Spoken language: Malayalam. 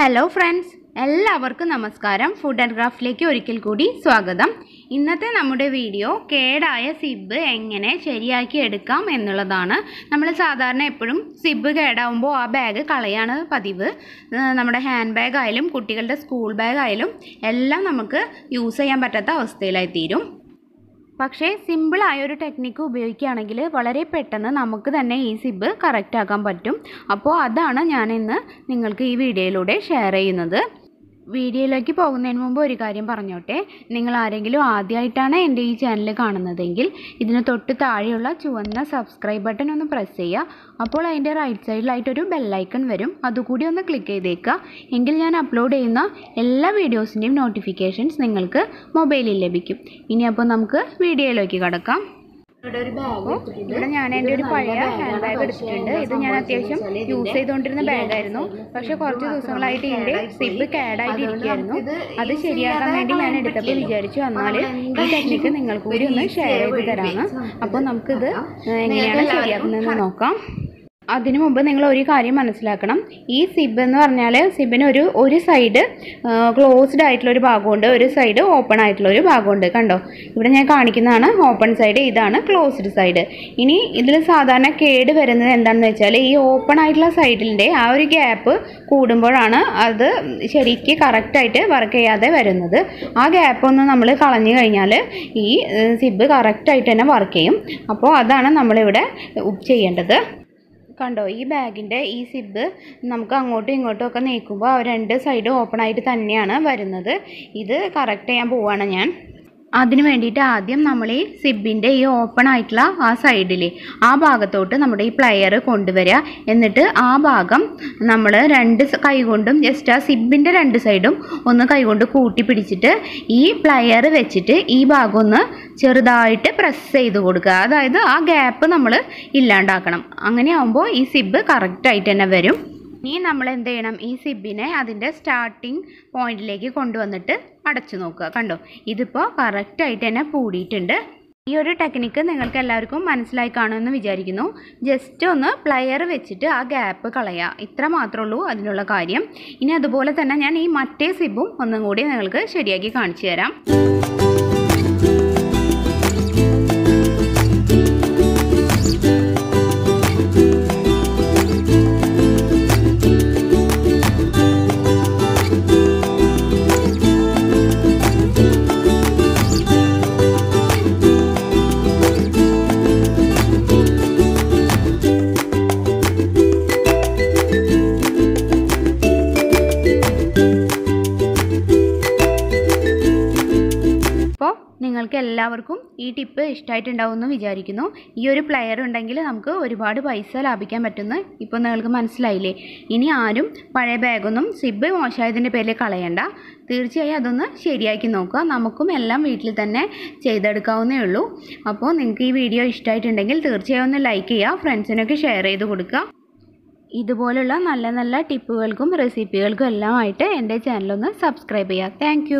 ഹലോ ഫ്രണ്ട്സ് എല്ലാവർക്കും നമസ്കാരം. ഫുഡ് ആൻഡ് ക്രാഫ്റ്റിലേക്ക് ഒരിക്കൽ കൂടി സ്വാഗതം. ഇന്നത്തെ നമ്മുടെ വീഡിയോ കേടായ സിബ് എങ്ങനെ ശരിയാക്കി എടുക്കാം എന്നുള്ളതാണ്. നമ്മൾ സാധാരണ എപ്പോഴും സിബ് കേടാവുമ്പോൾ ആ ബാഗ് കളയാണ് പതിവ്. നമ്മുടെ ഹാൻഡ് ബാഗായാലും കുട്ടികളുടെ സ്കൂൾ ബാഗായാലും എല്ലാം നമുക്ക് യൂസ് ചെയ്യാൻ പറ്റാത്ത അവസ്ഥയിലായി തീരും പക്ഷേ സിമ്പിളായ ഒരു ടെക്നിക്ക് ഉപയോഗിക്കുകയാണെങ്കിൽ വളരെ പെട്ടെന്ന് നമുക്ക് തന്നെ ഈ സിബ് കറക്റ്റാക്കാൻ പറ്റും. അപ്പോൾ അതാണ് ഞാൻ ഇന്ന് നിങ്ങൾക്ക് ഈ വീഡിയോയിലൂടെ ഷെയർ ചെയ്യുന്നത്. വീഡിയോയിലേക്ക് പോകുന്നതിന് മുമ്പ് ഒരു കാര്യം പറഞ്ഞോട്ടെ. നിങ്ങൾ ആരെങ്കിലും ആദ്യമായിട്ടാണ് എന്റെ ഈ ചാനൽ കാണുന്നതെങ്കിൽ ഇതിന് തൊട്ട് താഴെയുള്ള ചുവന്ന സബ്സ്ക്രൈബ് ബട്ടൺ ഒന്ന് പ്രസ് ചെയ്യുക. അപ്പോൾ അതിന്റെ റൈറ്റ് സൈഡിലായിട്ടൊരു ബെല്ലൈക്കൺ വരും. അതുകൂടി ഒന്ന് ക്ലിക്ക് ചെയ്തേക്കുക. എങ്കിൽ ഞാൻ അപ്ലോഡ് ചെയ്യുന്ന എല്ലാ വീഡിയോസിന്റെയും നോട്ടിഫിക്കേഷൻസ് നിങ്ങൾക്ക് മൊബൈലിൽ ലഭിക്കും. ഇനി അപ്പോൾ നമുക്ക് വീഡിയോയിലേക്ക് കടക്കാം. ഇവിടെ ഞാൻ എന്റെ ഒരു പഴയ ഹാൻഡ് ബാഗ് എടുത്തിട്ടുണ്ട്. ഇത് ഞാൻ അത്യാവശ്യം യൂസ് ചെയ്തുകൊണ്ടിരുന്ന ബാഗായിരുന്നു പക്ഷെ കുറച്ച് ദിവസങ്ങളായിട്ട് ഇതിന്റെ സിബ് കേടായിട്ട് ഇരിക്കുകയായിരുന്നു. അത് ശരിയാക്കാൻ വേണ്ടി ഞാൻ എടുത്തപ്പോൾ വിചാരിച്ചു എന്നാൽ ഈ ടെക്നിക്ക് നിങ്ങൾക്ക് കൂടി ഒന്ന് ഷെയർ ചെയ്ത് തരാമെന്ന്. അപ്പോൾ നമുക്കിത് എങ്ങനെയാണ് ശരിയാക്കുന്നതെന്ന് നോക്കാം. അതിനു മുമ്പ് നിങ്ങൾ ഒരു കാര്യം മനസ്സിലാക്കണം. ഈ സിബ് എന്ന് പറഞ്ഞാൽ സിബിന് ഒരു ഒരു സൈഡ് ക്ലോസ്ഡ് ആയിട്ടുള്ള ഒരു ഭാഗമുണ്ട് ഒരു സൈഡ് ഓപ്പൺ ആയിട്ടുള്ള ഒരു ഭാഗമുണ്ട്. കണ്ടോ? ഇവിടെ ഞാൻ കാണിക്കുന്നതാണ് ഓപ്പൺ സൈഡ് ഇതാണ് ക്ലോസ്ഡ് സൈഡ് ഇനി ഇതിൽ സാധാരണ കേട് വരുന്നത് എന്താണെന്ന് വെച്ചാൽ ഈ ഓപ്പൺ ആയിട്ടുള്ള സൈഡിന്റെ ആ ഒരു ഗ്യാപ്പ് കൂടുമ്പോഴാണ് അത് ശരിക്ക് കറക്റ്റായിട്ട് വർക്ക് ചെയ്യാതെ വരുന്നത്. ആ ഗ്യാപ്പ് ഒന്ന് നമ്മൾ കളഞ്ഞു കഴിഞ്ഞാൽ ഈ സിബ് കറക്റ്റായിട്ട് തന്നെ വർക്ക് ചെയ്യും. അപ്പോൾ അതാണ് നമ്മളിവിടെ ചെയ്യേണ്ടത്. കണ്ടോ ഈ ബാഗിന്റെ ഈ സിബ് നമുക്ക് അങ്ങോട്ടും ഇങ്ങോട്ടും ഒക്കെ നീക്കുമ്പോൾ രണ്ട് സൈഡ് ഓപ്പൺ ആയിട്ട് തന്നെയാണ് വരുന്നത്. ഇത് കറക്റ്റ് ചെയ്യാൻ പോവുകയാണ് ഞാൻ. അതിന് വേണ്ടിയിട്ട് ആദ്യം നമ്മൾ ഈ സിബിന്റെ ഈ ഓപ്പൺ ആയിട്ടുള്ള ആ സൈഡിൽ ആ ഭാഗത്തോട്ട് നമ്മുടെ ഈ പ്ലെയർ കൊണ്ടുവരിക എന്നിട്ട് ആ ഭാഗം നമ്മൾ രണ്ട് കൈകൊണ്ടും ജസ്റ്റ് ആ സിബിന്റെ രണ്ട് സൈഡും ഒന്ന് കൈകൊണ്ട് കൂട്ടി പിടിച്ചിട്ട് ഈ പ്ലെയർ വെച്ചിട്ട് ഈ ഭാഗം ഒന്ന് ചെറുതായിട്ട് പ്രസ് ചെയ്ത് കൊടുക്കുക. അതായത് ആ ഗ്യാപ്പ് നമ്മൾ ഇല്ലാണ്ടാക്കണം. അങ്ങനെ ആകുമ്പോൾ ഈ സിബ് കറക്റ്റായിട്ട് തന്നെ വരും. ഇനി നമ്മൾ എന്ത് ചെയ്യണം? ഈ സിബിനെ അതിന്റെ സ്റ്റാർട്ടിങ് പോയിന്റിലേക്ക് കൊണ്ടുവന്നിട്ട് അടച്ചു നോക്കുക. കണ്ടോ? ഇതിപ്പോൾ കറക്റ്റായിട്ട് തന്നെ പൂടിയിട്ടുണ്ട്. ഈ ഒരു ടെക്നിക്ക് നിങ്ങൾക്ക് എല്ലാവർക്കും മനസ്സിലായി കാണുമെന്ന് വിചാരിക്കുന്നു. ജസ്റ്റ് ഒന്ന് പ്ലെയർ വെച്ചിട്ട് ആ ഗ്യാപ്പ് കളയുക ഇത്ര മാത്രമേ ഉള്ളൂ അതിനുള്ള കാര്യം. ഇനി അതുപോലെ തന്നെ ഞാൻ ഈ മറ്റേ സിബും ഒന്നും കൂടി നിങ്ങൾക്ക് ശരിയാക്കി കാണിച്ചു തരാം. നിങ്ങൾക്ക് എല്ലാവർക്കും ഈ ടിപ്പ് ഇഷ്ടമായിട്ടുണ്ടാവുമെന്ന് വിചാരിക്കുന്നു. ഈ ഒരു പ്ലെയർ ഉണ്ടെങ്കിൽ നമുക്ക് ഒരുപാട് പൈസ ലാഭിക്കാൻ പറ്റുമെന്ന് ഇപ്പോൾ നിങ്ങൾക്ക് മനസ്സിലായില്ലേ? ഇനി ആരും പഴയ ബാഗൊന്നും സിബ് മോശമായതിന്റെ പേരിൽ കളയണ്ട. തീർച്ചയായും അതൊന്ന് ശരിയാക്കി നോക്കുക. നമുക്കും എല്ലാം വീട്ടിൽ തന്നെ ചെയ്തെടുക്കാവുന്നേ ഉള്ളൂ. അപ്പോൾ നിങ്ങൾക്ക് ഈ വീഡിയോ ഇഷ്ടമായിട്ടുണ്ടെങ്കിൽ തീർച്ചയായും ഒന്ന് ലൈക്ക് ചെയ്യുക ഫ്രണ്ട്സിനൊക്കെ ഷെയർ ചെയ്ത് കൊടുക്കുക. ഇതുപോലുള്ള നല്ല നല്ല ടിപ്പുകൾക്കും റെസിപ്പികൾക്കും എല്ലാമായിട്ട് എന്റെ ചാനലൊന്ന് സബ്സ്ക്രൈബ് ചെയ്യുക. താങ്ക്